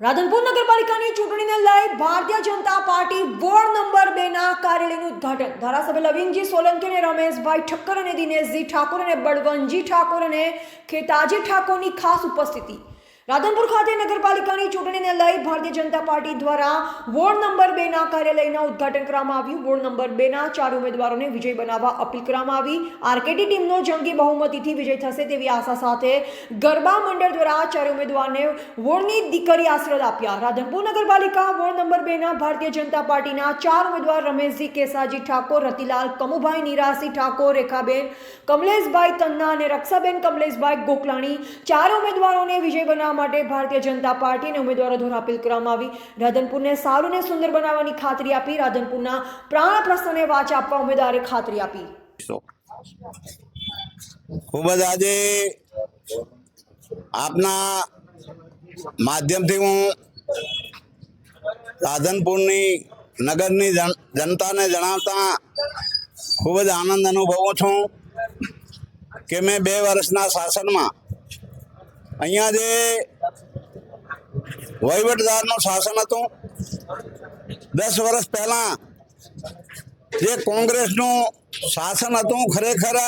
રાધનપુર નગરપાલિકાની ચૂંટણીને લઈ Bharatiya Janata party ward number બે ના કાર્યાલયનું ઉદ્ઘાટન. ધારાસભ્ય લવિંગજી સોલંકી અને રમેશભાઈ ઠક્કર અને દિનેશજી ઠાકોર અને બળવંતજી ઠાકોર અને ખેતાજી ઠાકોરની ખાસ ઉપસ્થિતિ. રાધનપુર ખાતે નગરપાલિકાની ચૂંટણીને લઈ ભારતીય જનતા પાર્ટી દ્વારા વોર્ડ નંબર બે ના કાર્યાલયના ઉદ્ઘાટન કરવામાં આવ્યું. વોર્ડ નંબર બે ના ચાર ઉમેદવારોને વિજય બનાવવા અપીલ કરવામાં આવી. આરકેટી ટીમનો જંગી બહુમતીથી વિજય થશે તેવી આશા સાથે ગરબા મંડળ દ્વારા ચાર ઉમેદવારને વોર્ડની દીકરી આશીર્વાદ આપ્યા. રાધનપુર નગરપાલિકા વોર્ડ નંબર બે ના ભારતીય જનતા પાર્ટીના ચાર ઉમેદવાર રમેશજી કેસાજી ઠાકોર, રતિલાલ કમુભાઈ નિરાસી ઠાકોર, રેખાબેન કમલેશભાઈ તન્ના અને રક્ષાબેન કમલેશભાઈ ગોકલાણી ચાર ઉમેદવારોને વિજય બનાવવા માટે ભારતીય જનતા પાર્ટીને ઉમેદવારો દ્વારા અપીલ કરવામાં આવી. રાધનપુરને સારું અને સુંદર બનાવવાની ખાતરી આપી, રાધનપુરના પ્રાણ પ્રશ્નને વાચ આપવા ઉમેદવારે ખાતરી આપી. ખૂબ જ આજે આપના માધ્યમથી હું રાધનપુરની નગરની જનતાને જણાવતા ખૂબ જ આનંદ અનુભવું છું કે મેં બે વર્ષના શાસનમાં અહીંયા જે વહીવટદારનું શાસન હતું, દસ વર્ષ પહેલાં જે કોંગ્રેસનું શાસન હતું, ખરેખર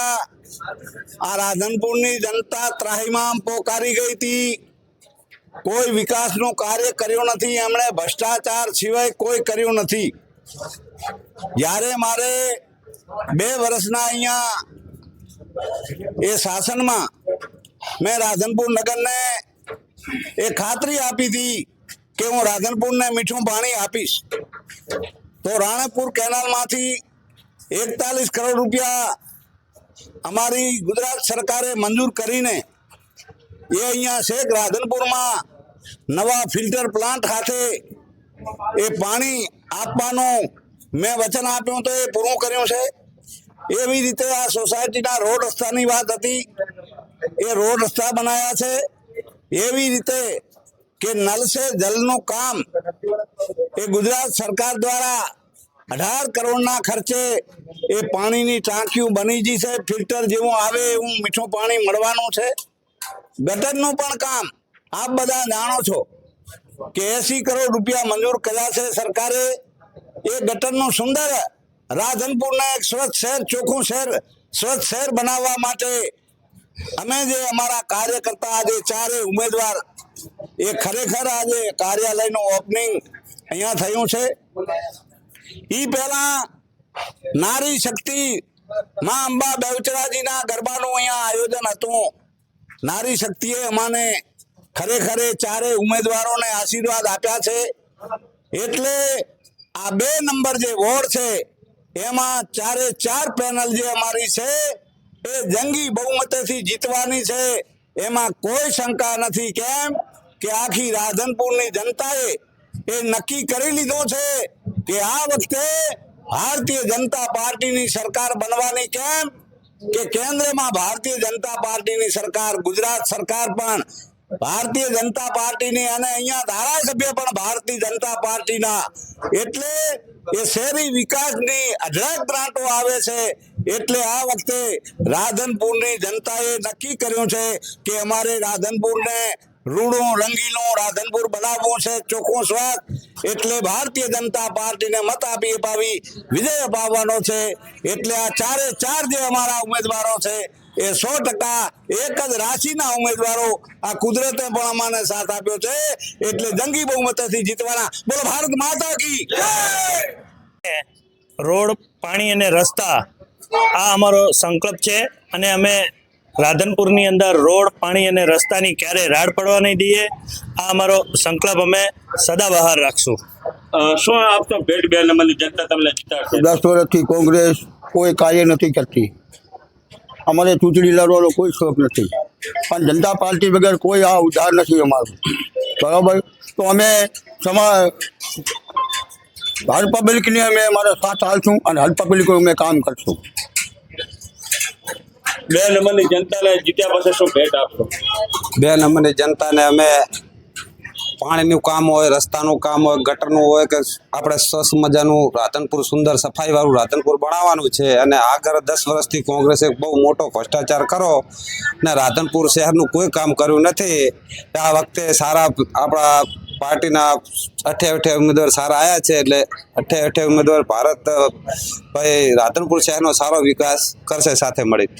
આ રાધનપુરની જનતા ત્રાહીમામ પોકારી ગઈ હતી. કોઈ વિકાસનું કાર્ય કર્યું નથી, એમણે ભ્રષ્ટાચાર સિવાય કોઈ કર્યું નથી. જ્યારે મારે બે વર્ષના અહીંયા એ શાસનમાં મેં રાધનપુર નગરને એ ખાતરી આપી હતી કે હું રાધનપુરને મીઠું પાણી આપીશ. તો રાણકપુર કેનાલમાંથી એકતાલીસ કરોડ રૂપિયા અમારી ગુજરાત સરકારે મંજૂર કરીને એ અહીંયા શેખ રાધનપુરમાં નવા ફિલ્ટર પ્લાન્ટ ખાતે એ પાણી આપવાનું મેં વચન આપ્યું તો એ પૂરું કર્યું છે. એવી રીતે આ સોસાયટીના રોડ રસ્તાની વાત હતી. એ રોડ રસ્તા બનાવ્યા છે. એવી રીતે કે નલ સે જલનું કામ એ ગુજરાત સરકાર દ્વારા અઢાર કરોડના ખર્ચે એ પાણીની ટાંકીઓ બની ગઈ છે. ફિલ્ટર જેવું આવે એવું મીઠું પાણી મળવાનું છે. ગટરનું પણ કામ આપ બધા જાણો છો કે એસી કરોડ રૂપિયા મંજૂર કર્યા છે સરકારે. એ ગટરનું સુંદર રાધનપુરના એક સ્વચ્છ શહેર, ચોખ્ખું શહેર, સ્વચ્છ શહેર બનાવવા માટે અમે જે અમારા કાર્યકર્તા આજે ચારે ઉમેદવાર, એ ખરેખર આજે કાર્યાલયનું ઓપનિંગ અહીંયા થયું છે. એ પહેલા નારી શક્તિ માં અંબા બેવચરાજીના ગરબાનું અહીંયા આયોજન હતું. નારી શક્તિએ અમાને ખરેખર ચારે ઉમેદવારોને આશીર્વાદ આપ્યા છે. એટલે આ બે નંબર જે વોર્ડ છે, એમાં ચારે ચાર પેનલ જે અમારી છે એ જંગી બહુમતેથી જીતવાની છે, એમાં કોઈ શંકા નથી. કેમ? કે આખી રાધનપુરની જનતાએ એ નક્કી કરી લીધો છે કે આ વખતે ભારતીય જનતા પાર્ટીની સરકાર બનવાની. કેમ? કે કેન્દ્રમાં ભારતીય જનતા પાર્ટીની સરકાર, ગુજરાત સરકાર પણ ભારતીય જનતા પાર્ટીની અને અહીંયા ધારાસભ્ય પણ ભારતીય જનતા પાર્ટીના. એટલે એ શહેરી વિકાસની અઢળક ગ્રાન્ટો આવે છે. એટલે આ વખતે રાધનપુરની જનતાએ નક્કી કર્યું છે કે અમારે રાધનપુરને રૂડું, રંગીલું રાધનપુર બનાવવું છે, ચોખ્ખું સ્વાદ એટલે ભારતીય જનતા પાર્ટીને મત આપી અપાવી, વિજય અપાવવાનો છે. એટલે આ ચારે ચાર જે અમારા ઉમેદવારો છે એ સો ટકા એક જ રાશિના ઉમેદવારો આ કુદરતે પણ અમાને સાથ આપ્યો છે. એટલે જંગી બહુમતથી જીતવાના. બોલો ભારત માતા કી રોડ પાણી અને રસ્તા આ અમારો સંકલ્પ છે અને અમે રાધનપુરની અંદર રોડ પાણી અને રસ્તાની ક્યારેય રાડ પડવા નહીં દઈએ. આ અમારો સંકલ્પ અમે સદાબહાર રાખશું. શું આપતો ભેટ બે નંબરની જનતા તમને દસ વર્ષથી કોંગ્રેસ કોઈ કાર્ય નથી કરતી. અમારે ચૂંટણી લડવાનો કોઈ શોખ નથી. પણ જનતા પાર્ટી વગર કોઈ આ ઉધાર નથી અમારું. બરાબર? તો અમે સમા હર પબ્લિકને અમે અમારા સાથ હાલશું અને હર પબ્લિકનું અમે કામ કરશું. બે નંબરની જનતાને જીત્યા પછી શું ભેટ આપશો? બે નંબરની જનતાને અમે પાણીનું કામ હોય, રસ્તાનું કામ હોય, ગટરનું હોય કે આપણે સ્વસ્થ મજાનું રાધનપુર સુંદર સફાઈવાળું રાધનપુર બનાવવાનું છે. અને આગળ દસ વર્ષથી કોંગ્રેસે બહુ મોટો ભ્રષ્ટાચાર કરો ને રાધનપુર શહેરનું કોઈ કામ કર્યું નથી. આ વખતે સારા આપણા પાર્ટીના અઠે અઠે ઉમેદવાર સારા આવ્યા છે એટલે અઠે અઠે ઉમેદવાર ભારત, ભાઈ રાધનપુર શહેરનો સારો વિકાસ કરશે સાથે મળી